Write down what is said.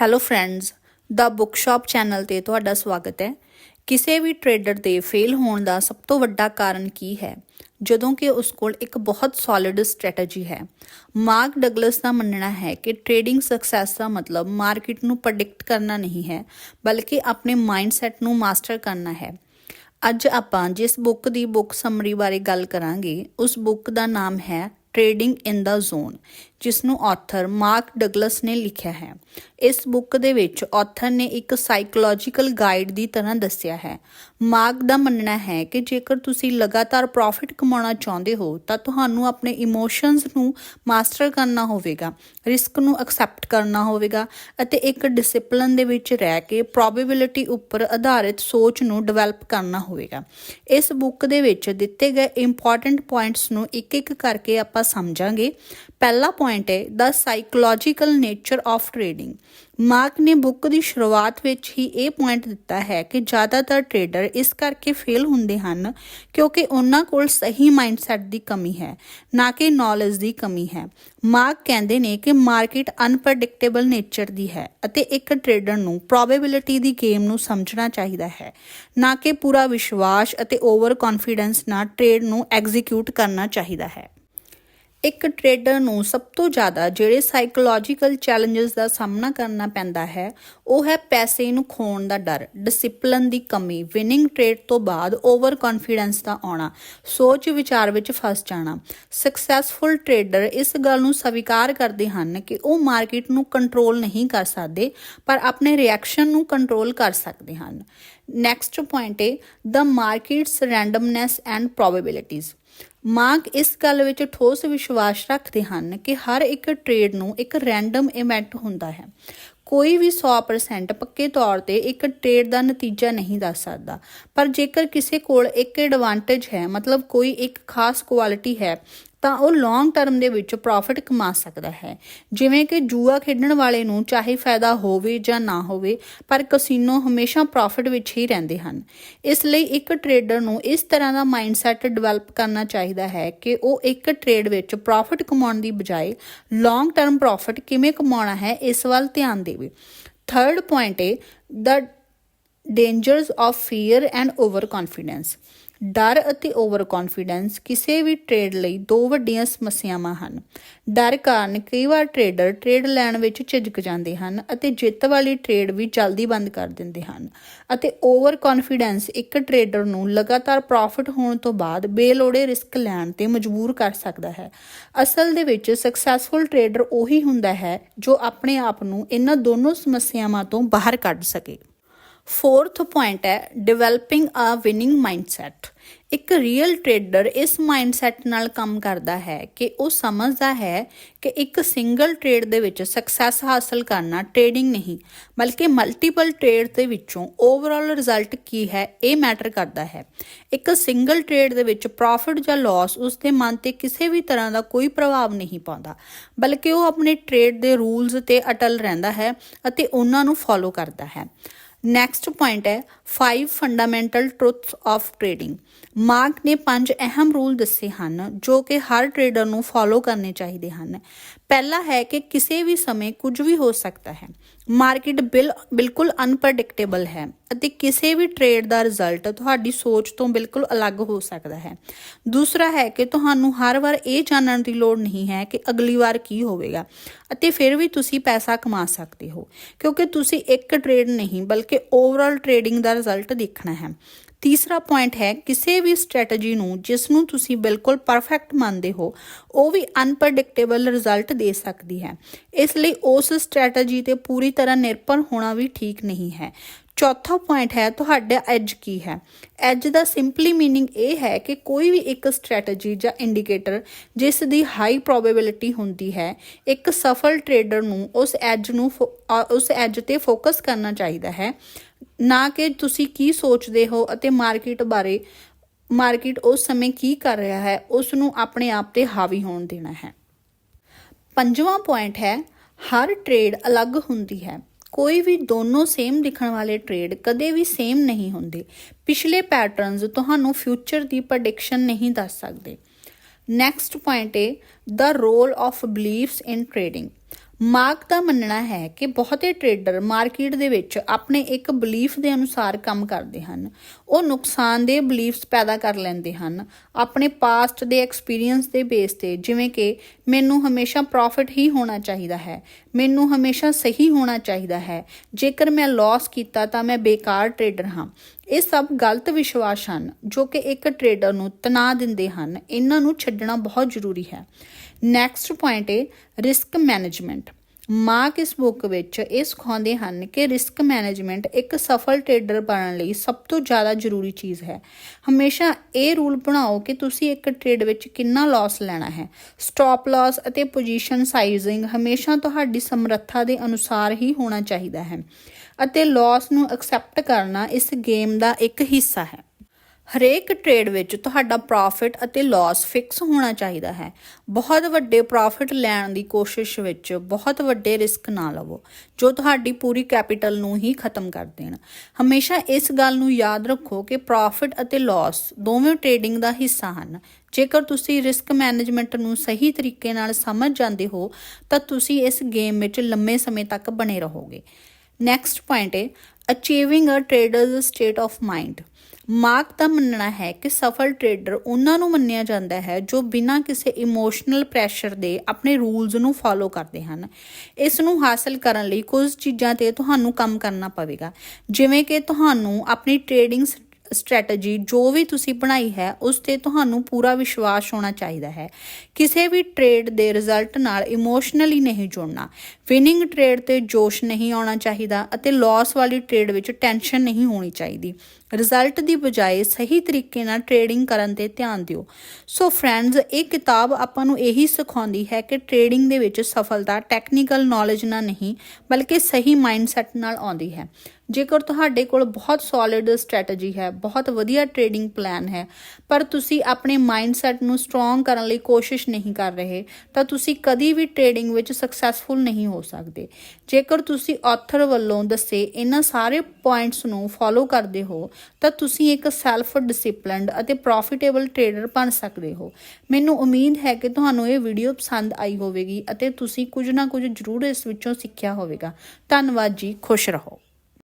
Hello friends the bookshop channel ਤੇ ਤੁਹਾਡਾ ਸਵਾਗਤ ਹੈ। ਕਿਸੇ ਵੀ ਟਰੇਡਰ ਦੇ ਫੇਲ ਹੋਣ ਦਾ ਸਭ ਤੋਂ ਵੱਡਾ ਕਾਰਨ ਕੀ ਹੈ? ਜਦੋਂ ਕਿ ਉਸ ਕੋਲ ਇੱਕ ਬਹੁਤ ਸੋਲਿਡ ਸਟ੍ਰੈਟਜੀ ਹੈ। ਮਾਰਕ ਡਗਲਸ ਦਾ ਮੰਨਣਾ ਹੈ ਕਿ ਟ੍ਰੇਡਿੰਗ ਸਕਸੈਸ ਦਾ ਮਤਲਬ ਮਾਰਕੀਟ ਨੂੰ ਪ੍ਰੈਡਿਕਟ ਕਰਨਾ ਨਹੀਂ ਹੈ, ਬਲਕਿ ਆਪਣੇ ਮਾਈਂਡਸੈਟ ਨੂੰ ਮਾਸਟਰ ਕਰਨਾ ਹੈ। ਅੱਜ ਆਪਾਂ ਜਿਸ ਬੁੱਕ ਦੀ ਬੁੱਕ ਸਮਰੀ ਬਾਰੇ ਗੱਲ ਕਰਾਂਗੇ, ਉਸ ਬੁੱਕ ਦਾ ਨਾਮ ਹੈ ਟ੍ਰੇਡਿੰਗ ਇਨ ਦਾ ਜ਼ੋਨ ਜਿਸ ਨੂੰ ਆਥਰ ਮਾਰਕ ਡਗਲਸ ਨੇ ਲਿਖਿਆ ਹੈ। ਇਸ ਬੁੱਕ ਦੇ ਵਿੱਚ ਆਥਰ ਨੇ ਇੱਕ ਸਾਈਕੋਲੋਜੀਕਲ ਗਾਈਡ ਦੀ ਤਰ੍ਹਾਂ ਦੱਸਿਆ ਹੈ। ਮਾਰਕ ਦਾ ਮੰਨਣਾ ਹੈ ਕਿ ਜੇਕਰ ਤੁਸੀਂ ਲਗਾਤਾਰ ਪ੍ਰੋਫਿਟ ਕਮਾਉਣਾ ਚਾਹੁੰਦੇ ਹੋ, ਤਾਂ ਤੁਹਾਨੂੰ ਆਪਣੇ ਇਮੋਸ਼ਨਸ ਨੂੰ ਮਾਸਟਰ ਕਰਨਾ ਹੋਵੇਗਾ ਰਿਸਕ ਨੂੰ ਐਕਸੈਪਟ ਕਰਨਾ ਹੋਵੇਗਾ ਅਤੇ ਇੱਕ ਡਿਸਪਲਿਨ ਦੇ ਵਿੱਚ ਰਹਿ ਕੇ ਪ੍ਰੋਬੇਬਿਲਿਟੀ ਉੱਪਰ ਆਧਾਰਿਤ ਸੋਚ ਨੂੰ ਡਿਵੈਲਪ ਕਰਨਾ ਹੋਵੇਗਾ। ਇਸ ਬੁੱਕ ਦੇ ਵਿੱਚ ਦਿੱਤੇ ਗਏ ਇੰਪੋਰਟੈਂਟ ਪੁਆਇੰਟਸ ਨੂੰ ਇੱਕ ਇੱਕ ਕਰਕੇ ਆਪਾਂ ਸਮਝਾਂਗੇ। ਪਹਿਲਾ ਪੁਆਇੰਟ ਹੈ ਦਾ psychological nature of trading Mark ਨੇ ਬੁੱਕ ਦੀ ਸ਼ੁਰੂਆਤ ਵਿੱਚ ਹੀ ਇਹ ਪੁਆਇੰਟ ਦਿੱਤਾ ਹੈ ਕਿ ਜ਼ਿਆਦਾਤਰ ਟ੍ਰੇਡਰ ਇਸ ਕਰਕੇ ਫੇਲ ਹੁੰਦੇ ਹਨ ਕਿਉਂਕਿ ਉਹਨਾਂ ਕੋਲ ਸਹੀ ਮਾਈਂਡਸੈਟ ਦੀ ਕਮੀ ਹੈ, ਨਾ ਕਿ ਨੌਲੇਜ ਦੀ ਕਮੀ ਹੈ। ਮਾਰਕ ਕਹਿੰਦੇ ਨੇ ਕਿ ਮਾਰਕੀਟ ਅਨਪ੍ਰੈਡਿਕਟੇਬਲ ਨੇਚਰ ਦੀ ਹੈ ਅਤੇ ਇੱਕ ਟ੍ਰੇਡਰ ਨੂੰ ਪ੍ਰੋਬੇਬਿਲਿਟੀ ਦੀ ਗੇਮ ਨੂੰ ਸਮਝਣਾ ਚਾਹੀਦਾ ਹੈ, ਨਾ ਕਿ ਪੂਰਾ ਵਿਸ਼ਵਾਸ ਅਤੇ ਓਵਰ ਕੌਨਫੀਡੈਂਸ ਨਾਲ ਟ੍ਰੇਡ ਨੂੰ ਐਗਜ਼ੀਕਿਊਟ ਕਰਨਾ ਚਾਹੀਦਾ ਹੈ। ਇੱਕ ਟ੍ਰੇਡਰ ਨੂੰ ਸਭ ਤੋਂ ਜ਼ਿਆਦਾ ਜਿਹੜੇ ਸਾਈਕੋਲੋਜੀਕਲ ਚੈਲੰਜਸ ਦਾ ਸਾਹਮਣਾ ਕਰਨਾ ਪੈਂਦਾ ਹੈ, ਉਹ ਹੈ ਪੈਸੇ ਨੂੰ ਖੋਣ ਦਾ ਡਰ ਡਿਸਪਲਿਨ ਦੀ ਕਮੀ ਵਿਨਿੰਗ ਟ੍ਰੇਡ ਤੋਂ ਬਾਅਦ ਓਵਰ ਕੌਨਫੀਡੈਂਸ ਦਾ ਆਉਣਾ, ਸੋਚ ਵਿਚਾਰ ਵਿੱਚ ਫਸ ਜਾਣਾ। ਸਕਸੈਸਫੁਲ ਟ੍ਰੇਡਰ ਇਸ ਗੱਲ ਨੂੰ ਸਵੀਕਾਰ ਕਰਦੇ ਹਨ ਕਿ ਉਹ ਮਾਰਕੀਟ ਨੂੰ ਕੰਟਰੋਲ ਨਹੀਂ ਕਰ ਸਕਦੇ, ਪਰ ਆਪਣੇ ਰਿਐਕਸ਼ਨ ਨੂੰ ਕੰਟਰੋਲ ਕਰ ਸਕਦੇ ਹਨ। ਨੈਕਸਟ ਪੁਆਇੰਟ ਹੈ the markets randomness and probabilities mark ਇਸ ਗੱਲ ਵਿੱਚ ਠੋਸ ਵਿਸ਼ਵਾਸ ਰੱਖਦੇ ਹਨ ਕਿ ਹਰ ਇੱਕ ਟ੍ਰੇਡ ਨੂੰ ਇੱਕ ਰੈਂਡਮ ਇਵੈਂਟ ਹੁੰਦਾ ਹੈ। ਕੋਈ ਵੀ 100% ਪੱਕੇ ਤੌਰ ਤੇ ਇੱਕ ਟ੍ਰੇਡ ਦਾ ਨਤੀਜਾ ਨਹੀਂ ਦੱਸ ਸਕਦਾ। ਪਰ ਜੇਕਰ ਕਿਸੇ ਕੋਲ ਇੱਕ ਐਡਵਾਂਟੇਜ ਹੈ, ਮਤਲਬ ਕੋਈ ਇੱਕ ਖਾਸ ਕੁਆਲਿਟੀ ਹੈ ਤਾਂ ਉਹ ਲੌਂਗ ਟਰਮ ਦੇ ਵਿੱਚ ਪ੍ਰੋਫਿਟ ਕਮਾ ਸਕਦਾ ਹੈ। ਜਿਵੇਂ ਕਿ ਜੂਆ ਖੇਡਣ ਵਾਲੇ ਨੂੰ ਚਾਹੇ ਫਾਇਦਾ ਹੋਵੇ ਜਾਂ ਨਾ ਹੋਵੇ, ਪਰ ਕਸੀਨੋ ਹਮੇਸ਼ਾ ਪ੍ਰੋਫਿਟ ਵਿੱਚ ਹੀ ਰਹਿੰਦੇ ਹਨ। ਇਸ ਲਈ ਇੱਕ ਟਰੇਡਰ ਨੂੰ ਇਸ ਤਰ੍ਹਾਂ ਦਾ ਮਾਈਂਡਸੈਟ ਡਿਵੈਲਪ ਕਰਨਾ ਚਾਹੀਦਾ ਹੈ ਕਿ ਉਹ ਇੱਕ ਟ੍ਰੇਡ ਵਿੱਚ ਪ੍ਰੋਫਿਟ ਕਮਾਉਣ ਦੀ ਬਜਾਏ ਲੌਂਗ ਟਰਮ ਪ੍ਰੋਫਿਟ ਕਿਵੇਂ ਕਮਾਉਣਾ ਹੈ, ਇਸ ਵੱਲ ਧਿਆਨ ਦੇਵੇ। ਥਰਡ ਪੁਆਇੰਟ ਹੈ ਦਾ dangers of fear and over confidence ਡਰ ਅਤੇ ਓਵਰ ਕੌਨਫੀਡੈਂਸ ਕਿਸੇ ਵੀ ਟ੍ਰੇਡ ਲਈ ਦੋ ਵੱਡੀਆਂ ਸਮੱਸਿਆਵਾਂ ਹਨ। ਡਰ ਕਾਰਨ ਕਈ ਵਾਰ ਟ੍ਰੇਡਰ ਟ੍ਰੇਡ ਲੈਣ ਵਿੱਚ ਝਿਜਕ ਜਾਂਦੇ ਹਨ ਅਤੇ ਜਿੱਤ ਵਾਲੀ ਟ੍ਰੇਡ ਵੀ ਜਲਦੀ ਬੰਦ ਕਰ ਦਿੰਦੇ ਹਨ ਅਤੇ ਓਵਰ ਕੌਨਫੀਡੈਂਸ ਇੱਕ ਟ੍ਰੇਡਰ ਨੂੰ ਲਗਾਤਾਰ ਪ੍ਰੋਫਿਟ ਹੋਣ ਤੋਂ ਬਾਅਦ ਬੇਲੋੜੇ ਰਿਸਕ ਲੈਣ ਤੇ ਮਜਬੂਰ ਕਰ ਸਕਦਾ ਹੈ। ਅਸਲ ਦੇ ਵਿੱਚ ਸਕਸੈਸਫੁਲ ਟ੍ਰੇਡਰ ਉਹੀ ਹੁੰਦਾ ਹੈ ਜੋ ਆਪਣੇ ਆਪ ਨੂੰ ਇਹਨਾਂ ਦੋਨੋਂ ਸਮੱਸਿਆਵਾਂ ਤੋਂ ਬਾਹਰ ਕੱਢ ਸਕੇ। ਫੋਰਥ ਪੁਆਇੰਟ ਹੈ ਡਿਵੈਲਪਿੰਗ ਅ ਵਿਨਿੰਗ ਮਾਈਂਡਸੈਟ ਇੱਕ ਰੀਅਲ ਟ੍ਰੇਡਰ ਇਸ ਮਾਈਂਡਸੈਟ ਨਾਲ ਕੰਮ ਕਰਦਾ ਹੈ ਕਿ ਉਹ ਸਮਝਦਾ ਹੈ ਕਿ ਇੱਕ ਸਿੰਗਲ ਟ੍ਰੇਡ ਦੇ ਵਿੱਚ ਸਕਸੈਸ ਹਾਸਲ ਕਰਨਾ ਟ੍ਰੇਡਿੰਗ ਨਹੀਂ, ਬਲਕਿ ਮਲਟੀਪਲ ਟ੍ਰੇਡ ਦੇ ਵਿੱਚੋਂ ਓਵਰਆਲ ਰਿਜ਼ਲਟ ਕੀ ਹੈ, ਇਹ ਮੈਟਰ ਕਰਦਾ ਹੈ। ਇੱਕ ਸਿੰਗਲ ਟ੍ਰੇਡ ਦੇ ਵਿੱਚ ਪ੍ਰੋਫਿਟ ਜਾਂ ਲਾਸ ਉਸ ਦੇ ਮਨ ਤੇ ਕਿਸੇ ਵੀ ਤਰ੍ਹਾਂ ਦਾ ਕੋਈ ਪ੍ਰਭਾਵ ਨਹੀਂ ਪਾਉਂਦਾ, ਬਲਕਿ ਉਹ ਆਪਣੇ ਟ੍ਰੇਡ ਦੇ ਰੂਲਸ ਤੇ ਅਟਲ ਰਹਿੰਦਾ ਹੈ ਅਤੇ ਉਹਨਾਂ ਨੂੰ ਫੋਲੋ ਕਰਦਾ ਹੈ। ਨੈਕਸਟ ਪੁਆਇੰਟ ਹੈ 5 fundamental truths of trading Mark ਨੇ ਪੰਜ ਅਹਿਮ ਰੂਲ ਦੱਸੇ ਹਨ, ਜੋ ਕਿ ਹਰ ਟ੍ਰੇਡਰ ਨੂੰ ਫੋਲੋ ਕਰਨੇ ਚਾਹੀਦੇ ਹਨ। ਪਹਿਲਾ ਹੈ ਕਿ ਕਿਸੇ ਵੀ ਸਮੇਂ ਕੁਝ ਵੀ ਹੋ ਸਕਦਾ ਹੈ। ਮਾਰਕੀਟ ਬਿਲ, ਬਿਲਕੁਲ ਅਨਪ੍ਰੈਡਿਕਟੇਬਲ ਹੈ ਅਤੇ ਕਿਸੇ ਵੀ ਟ੍ਰੇਡ ਦਾ ਰਿਜ਼ਲਟ ਤੁਹਾਡੀ ਸੋਚ ਤੋਂ ਬਿਲਕੁਲ ਅਲੱਗ ਹੋ ਸਕਦਾ ਹੈ। ਦੂਸਰਾ ਹੈ ਕਿ ਤੁਹਾਨੂੰ ਹਰ ਵਾਰ ਇਹ ਜਾਣਨ ਦੀ ਲੋੜ ਨਹੀਂ ਹੈ ਕਿ ਅਗਲੀ ਵਾਰ ਕੀ ਹੋਵੇਗਾ ਅਤੇ ਫਿਰ ਵੀ ਤੁਸੀਂ ਪੈਸਾ ਕਮਾ ਸਕਦੇ ਹੋ, ਕਿਉਂਕਿ ਤੁਸੀਂ ਇੱਕ ਟ੍ਰੇਡ ਨਹੀਂ, ਬਲਕਿ ਓਵਰਆਲ ਟ੍ਰੇਡਿੰਗ ਦਾ ਰਿਜ਼ਲਟ ਦੇਖਣਾ ਹੈ। ਤੀਸਰਾ ਪੁਆਇੰਟ ਹੈ, ਕਿਸੇ ਵੀ ਸਟ੍ਰੈਟਜੀ ਨੂੰ ਜਿਸ ਨੂੰ ਤੁਸੀਂ ਬਿਲਕੁਲ ਪਰਫੈਕਟ ਮੰਨਦੇ ਹੋ, ਉਹ ਵੀ ਅਨਪ੍ਰੈਡਿਕਟੇਬਲ ਰਿਜ਼ਲਟ ਦੇ ਸਕਦੀ ਹੈ। ਇਸ ਲਈ ਉਸ ਸਟ੍ਰੈਟਜੀ ਤੇ ਪੂਰੀ ਤਰ੍ਹਾਂ ਨਿਰਭਰ ਹੋਣਾ ਵੀ ਠੀਕ ਨਹੀਂ ਹੈ। ਚੌਥਾ ਪੁਆਇੰਟ ਹੈ ਤੁਹਾਡਾ ਐਜ ਕੀ ਹੈ ਐਜ ਦਾ ਸਿੰਪਲੀ मीनिंग ਇਹ ਹੈ ਕਿ ਕੋਈ ਵੀ ਇੱਕ ਸਟ੍ਰੈਟਜੀ ਜਾਂ ਇੰਡੀਕੇਟਰ ਜਿਸ ਦੀ ਹਾਈ ਪ੍ਰੋਬੇਬਿਲਿਟੀ ਹੁੰਦੀ ਹੈ ਇੱਕ ਸਫਲ ਟ੍ਰੇਡਰ ਨੂੰ ਉਸ ਐਜ ਨੂੰ ਉਸ ਐਜ ਤੇ ਫੋਕਸ ਕਰਨਾ ਚਾਹੀਦਾ ਹੈ ਨਾ ਕਿ ਤੁਸੀਂ ਕੀ ਸੋਚਦੇ ਹੋ ਅਤੇ ਮਾਰਕੀਟ ਬਾਰੇ ਮਾਰਕੀਟ ਉਸ ਸਮੇਂ ਕੀ ਕਰ ਰਿਹਾ ਹੈ ਉਸ ਨੂੰ ਆਪਣੇ ਆਪ ਤੇ ਹਾਵੀ ਹੋਣ ਦੇਣਾ ਹੈ ਪੰਜਵਾਂ ਪੁਆਇੰਟ ਹੈ ਹਰ ਟ੍ਰੇਡ ਅਲੱਗ ਹੁੰਦੀ ਹੈ ਕੋਈ ਵੀ ਦੋਨੋਂ ਸੇਮ ਦਿਖਣ ਵਾਲੇ ਟ੍ਰੇਡ ਕਦੇ ਵੀ ਸੇਮ ਨਹੀਂ ਹੁੰਦੇ। ਪਿਛਲੇ ਪੈਟਰਨਸ ਤੁਹਾਨੂੰ ਫਿਊਚਰ ਦੀ ਪ੍ਰੈਡਿਕਸ਼ਨ ਨਹੀਂ ਦੱਸ ਸਕਦੇ। ਨੈਕਸਟ ਪੁਆਇੰਟ ਹੈ ਦਾ role of beliefs in trading Mark ਦਾ ਮੰਨਣਾ ਹੈ ਕਿ ਬਹੁਤੇ ਟਰੇਡਰ ਮਾਰਕੀਟ ਦੇ ਵਿੱਚ ਆਪਣੇ ਇੱਕ ਬਲੀਫ ਦੇ ਅਨੁਸਾਰ ਕੰਮ ਕਰਦੇ ਹਨ। ਉਹ ਨੁਕਸਾਨਦੇ ਬਲੀਫਸ ਪੈਦਾ ਕਰ ਲੈਂਦੇ ਹਨ। ਆਪਣੇ ਪਾਸਟ ਦੇ ਐਕਸਪੀਰੀਅੰਸ ਦੇ ਬੇਸ ਤੇ ਜਿਵੇਂ ਕਿ ਮੈਨੂੰ ਹਮੇਸ਼ਾ ਪ੍ਰੋਫਿਟ ਹੀ ਹੋਣਾ ਚਾਹੀਦਾ ਹੈ, ਮੈਨੂੰ ਹਮੇਸ਼ਾ ਸਹੀ ਹੋਣਾ ਚਾਹੀਦਾ ਹੈ। ਜੇਕਰ ਮੈਂ ਲਾਸ ਕੀਤਾ ਤਾਂ ਮੈਂ ਬੇਕਾਰ ਟਰੇਡਰ ਹਾਂ। ਇਹ ਸਭ ਗਲਤ ਵਿਸ਼ਵਾਸ ਹਨ ਜੋ ਕਿ ਇੱਕ ਟਰੇਡਰ ਨੂੰ ਤਣਾਅ ਦਿੰਦੇ ਹਨ। ਇਹਨਾਂ ਨੂੰ ਛੱਡਣਾ ਬਹੁਤ ਜ਼ਰੂਰੀ ਹੈ। ਨੈਕਸਟ ਪੁਆਇੰਟ ਹੈ ਰਿਸਕ ਮੈਨੇਜਮੈਂਟ। ਮਾਰਕ ਇਸ ਬੁੱਕ ਵਿੱਚ ਇਹ ਸਿਖਾਉਂਦੇ ਹਨ ਕਿ ਰਿਸਕ ਮੈਨੇਜਮੈਂਟ ਇੱਕ ਸਫਲ ਟਰੇਡਰ ਬਣਨ ਲਈ ਸਭ ਤੋਂ ਜ਼ਿਆਦਾ ਜ਼ਰੂਰੀ ਚੀਜ਼ ਹੈ। ਹਮੇਸ਼ਾ ਇਹ ਰੂਲ ਬਣਾਓ ਕਿ ਤੁਸੀਂ ਇੱਕ ਟਰੇਡ ਵਿੱਚ ਕਿੰਨਾ ਲਾਸ ਲੈਣਾ ਹੈ। ਸਟਾਪ ਲਾਸ ਅਤੇ ਪੋਜੀਸ਼ਨ ਸਾਈਜ਼ਿੰਗ ਹਮੇਸ਼ਾ ਤੁਹਾਡੀ ਸਮਰੱਥਾ ਦੇ ਅਨੁਸਾਰ ਹੀ ਹੋਣਾ ਚਾਹੀਦਾ ਹੈ ਅਤੇ ਲਾਸ ਨੂੰ ਐਕਸੈਪਟ ਕਰਨਾ ਇਸ ਗੇਮ ਦਾ ਇੱਕ ਹਿੱਸਾ ਹੈ। ਹਰੇਕ ਟ੍ਰੇਡ ਵਿੱਚ ਤੁਹਾਡਾ ਪ੍ਰੋਫਿਟ ਅਤੇ ਲਾਸ ਫਿਕਸ ਹੋਣਾ ਚਾਹੀਦਾ ਹੈ। ਬਹੁਤ ਵੱਡੇ ਪ੍ਰੋਫਿਟ ਲੈਣ ਦੀ ਕੋਸ਼ਿਸ਼ ਵਿੱਚ ਬਹੁਤ ਵੱਡੇ ਰਿਸਕ ਨਾ ਲਵੋ, ਜੋ ਤੁਹਾਡੀ ਪੂਰੀ ਕੈਪੀਟਲ ਨੂੰ ਹੀ ਖਤਮ ਕਰ ਦੇਣ। ਹਮੇਸ਼ਾ ਇਸ ਗੱਲ ਨੂੰ ਯਾਦ ਰੱਖੋ ਕਿ ਪ੍ਰੋਫਿਟ ਅਤੇ ਲਾਸ ਦੋਵੇਂ ਟ੍ਰੇਡਿੰਗ ਦਾ ਹਿੱਸਾ ਹਨ। ਜੇਕਰ ਤੁਸੀਂ ਰਿਸਕ ਮੈਨੇਜਮੈਂਟ ਨੂੰ ਸਹੀ ਤਰੀਕੇ ਨਾਲ ਸਮਝ ਜਾਂਦੇ ਹੋ, ਤਾਂ ਤੁਸੀਂ ਇਸ ਗੇਮ ਵਿੱਚ ਲੰਮੇ ਸਮੇਂ ਤੱਕ ਬਣੇ ਰਹੋਗੇ। ਨੈਕਸਟ ਪੁਆਇੰਟ ਹੈ achieving a traders state of mind Mark ਦਾ ਮੰਨਣਾ ਹੈ ਕਿ ਸਫਲ ਟਰੇਡਰ ਉਹਨਾਂ ਨੂੰ ਮੰਨਿਆ ਜਾਂਦਾ ਹੈ ਜੋ ਬਿਨਾਂ ਕਿਸੇ ਇਮੋਸ਼ਨਲ ਪ੍ਰੈਸ਼ਰ ਦੇ ਆਪਣੇ ਰੂਲਸ ਨੂੰ ਫਾਲੋ ਕਰਦੇ ਹਨ। ਇਸ ਨੂੰ ਹਾਸਲ ਕਰਨ ਲਈ ਕੁਝ ਚੀਜ਼ਾਂ ਤੇ ਤੁਹਾਨੂੰ ਕੰਮ ਕਰਨਾ ਪਵੇਗਾ। ਜਿਵੇਂ ਕਿ ਤੁਹਾਨੂੰ ਆਪਣੀ ਟ੍ਰੇਡਿੰਗ ਸਟ੍ਰੈਟਜੀ ਜੋ ਵੀ ਤੁਸੀਂ ਬਣਾਈ ਹੈ, ਉਸ ਤੇ ਤੁਹਾਨੂੰ ਪੂਰਾ ਵਿਸ਼ਵਾਸ ਹੋਣਾ ਚਾਹੀਦਾ ਹੈ। ਕਿਸੇ ਵੀ ਟ੍ਰੇਡ ਦੇ ਰਿਜ਼ਲਟ ਨਾਲ ਇਮੋਸ਼ਨਲੀ ਨਹੀਂ ਜੁੜਨਾ। ਵਿਨਿੰਗ ਟ੍ਰੇਡ ਤੇ ਜੋਸ਼ ਨਹੀਂ ਆਉਣਾ ਚਾਹੀਦਾ ਅਤੇ ਲਾਸ ਵਾਲੀ ਟ੍ਰੇਡ ਵਿੱਚ ਟੈਨਸ਼ਨ ਨਹੀਂ ਹੋਣੀ ਚਾਹੀਦੀ। ਰਿਜ਼ਲਟ ਦੀ ਬਜਾਏ ਸਹੀ ਤਰੀਕੇ ਨਾਲ ਟ੍ਰੇਡਿੰਗ ਕਰਨ ਤੇ ਧਿਆਨ ਦਿਓ। ਸੋ ਫਰੈਂਡਸ, ਇਹ ਕਿਤਾਬ ਆਪਾਂ ਨੂੰ ਇਹੀ ਸਿਖਾਉਂਦੀ ਹੈ ਕਿ ਟ੍ਰੇਡਿੰਗ ਦੇ ਵਿੱਚ ਸਫਲਤਾ ਟੈਕਨੀਕਲ ਨੌਲੇਜ ਨਾਲ ਨਹੀਂ, ਬਲਕਿ ਸਹੀ ਮਾਈਂਡਸੈਟ ਨਾਲ ਆਉਂਦੀ ਹੈ। ਜੇਕਰ ਤੁਹਾਡੇ ਕੋਲ ਬਹੁਤ ਸੋਲਿਡ ਸਟ੍ਰੈਟਜੀ ਹੈ, ਬਹੁਤ ਵਧੀਆ ਟ੍ਰੇਡਿੰਗ ਪਲਾਨ ਹੈ, ਪਰ ਤੁਸੀਂ ਆਪਣੇ ਮਾਈਂਡਸੈਟ ਨੂੰ ਸਟਰੋਂਗ ਕਰਨ ਲਈ ਕੋਸ਼ਿਸ਼ ਨਹੀਂ ਕਰ ਰਹੇ, ਤਾਂ ਤੁਸੀਂ ਕਦੀ ਵੀ ਟ੍ਰੇਡਿੰਗ ਵਿੱਚ ਸਕਸੈਸਫੁਲ ਨਹੀਂ ਹੋ ਸਕਦੇ। ਜੇਕਰ ਤੁਸੀਂ ਆਥਰ ਵੱਲੋਂ ਦੱਸੇ ਇਹਨਾਂ ਸਾਰੇ ਪੁਆਇੰਟਸ ਨੂੰ ਫੋਲੋ ਕਰਦੇ ਹੋ ਤਾਂ ਤੁਸੀਂ ਇੱਕ ਸੈਲਫ ਡਿਸਪਲਿਨਡ ਅਤੇ ਪ੍ਰੋਫਿਟੇਬਲ ਟ੍ਰੇਡਰ ਬਣ ਸਕਦੇ ਹੋ। ਮੈਨੂੰ ਉਮੀਦ ਹੈ ਕਿ ਤੁਹਾਨੂੰ ਇਹ ਵੀਡੀਓ ਪਸੰਦ ਆਈ ਹੋਵੇਗੀ ਅਤੇ ਤੁਸੀਂ ਕੁਝ ਨਾ ਕੁਝ ਜ਼ਰੂਰ ਇਸ ਵਿੱਚੋਂ ਸਿੱਖਿਆ ਹੋਵੇਗਾ। ਧੰਨਵਾਦ ਜੀ, ਖੁਸ਼ ਰਹੋ।